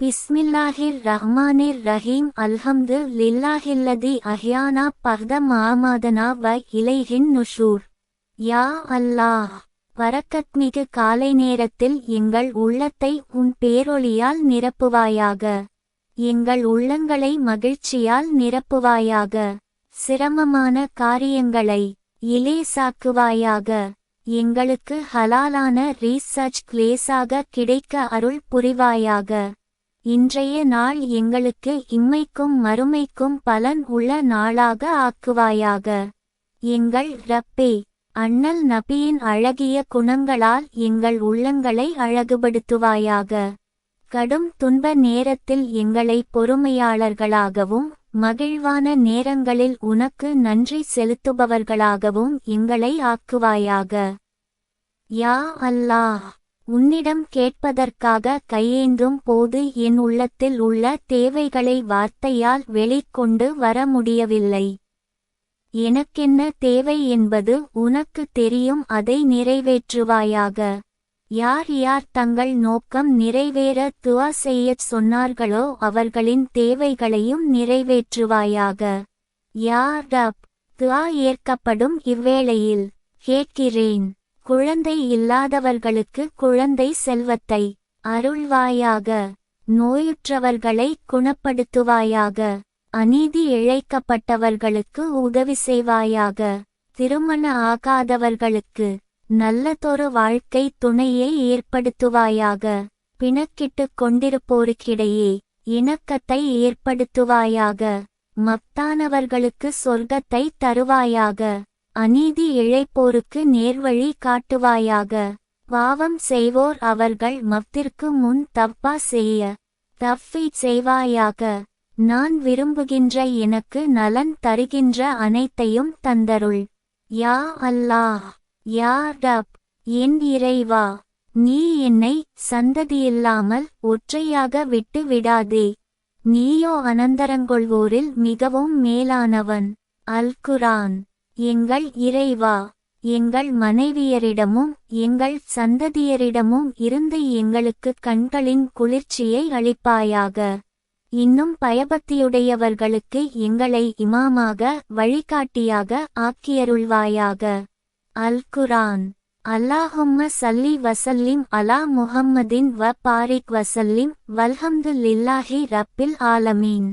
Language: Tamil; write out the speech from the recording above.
பிஸ்மில்லாஹிர் ரஹ்மானிர் ரஹீம் அல்ஹம்து லில்லாஹில்லதி அஹ்யானா பர்த மாமாதனா வ இலைஹின் நுஷூர். யா அல்லாஹ் வரக்கத்மிகு காலை நேரத்தில் எங்கள் உள்ளத்தை உன் பேரொளியால் நிரப்புவாயாக. எங்கள் உள்ளங்களை மகிழ்ச்சியால் நிரப்புவாயாக. சிரமமான காரியங்களை இலேசாக்குவாயாக. எங்களுக்கு ஹலாலான ரீசர்ச் கிளேஸாக கிடைக்க அருள் புரிவாயாக. இன்றைய நாள் எங்களுக்கு இம்மைக்கும் மறுமைக்கும் பலன் உள்ள நாளாக ஆக்குவாயாக. எங்கள் ரப்பே அண்ணல் நபியின் அழகிய குணங்களால் எங்கள் உள்ளங்களை அழகுபடுத்துவாயாக. கடும் துன்ப நேரத்தில் எங்களை பொறுமையாளர்களாகவும் மகிழ்வான நேரங்களில் உனக்கு நன்றி செலுத்துபவர்களாகவும் எங்களை ஆக்குவாயாக. யா அல்லாஹ்! உன்னிடம் கேட்பதற்காக கையேந்தும் போது என் உள்ளத்தில் உள்ள தேவைகளை வார்த்தையால் வெளிக்கொண்டு வர முடியவில்லை. எனக்கென்ன தேவை என்பது உனக்கு தெரியும் அதை நிறைவேற்றுவாயாக. யார் யார் தங்கள் நோக்கம் நிறைவேற துவா செய்யச் சொன்னார்களோ அவர்களின் தேவைகளையும் நிறைவேற்றுவாயாக. யார் ரப் துவா ஏற்கப்படும் இவ்வேளையில் கேட்கிறேன். குழந்தை இல்லாதவர்களுக்கு குழந்தை செல்வத்தை அருள்வாயாக நோயுற்றவர்களை குணப்படுத்துவாயாக அநீதி இழைக்கப்பட்டவர்களுக்கு உதவி செய்வாயாக திருமண ஆகாதவர்களுக்கு நல்லதொரு வாழ்க்கை துணையை ஏற்படுத்துவாயாக பிணக்கிட்டுக் கொண்டிருப்போருக்கிடையே இணக்கத்தை ஏற்படுத்துவாயாக மத்தானவர்களுக்கு சொர்க்கத்தை தருவாயாக. அநீதி இழைப்போருக்கு நேர்வழி காட்டுவாயாக. பாவம் செய்வோர் அவர்கள் மத்திற்கு முன் தப்பா செய்ய தஃபி செய்வாயாக. நான் விரும்புகின்ற எனக்கு நலன் தருகின்ற அனைத்தையும் தந்தருள். யா அல்லாஹ் யா ரப் என் இறைவா நீ என்னை சந்ததியில்லாமல் ஒற்றையாக விட்டு விடாதே. நீயோ அனந்தரங்கொள்வோரில் மிகவும் மேலானவன். அல் குரான் எங்கள் இறைவா எங்கள் மனைவியரிடமும் எங்கள் சந்ததியரிடமும் இருந்து எங்களுக்கு கண்களின் குளிர்ச்சியை அளிப்பாயாக. இன்னும் பயபக்தியுடையவர்களுக்கு எங்களை இமாமாக வழிகாட்டியாக ஆக்கியருள்வாயாக. அல் குரான் அல்லாஹும்ம சல்லி வசல்லிம் அலா முஹம்மதின் வ பாரிக் வசல்லிம் வல்ஹம்து லில்லாஹி ரப்பில் ஆலமீன்.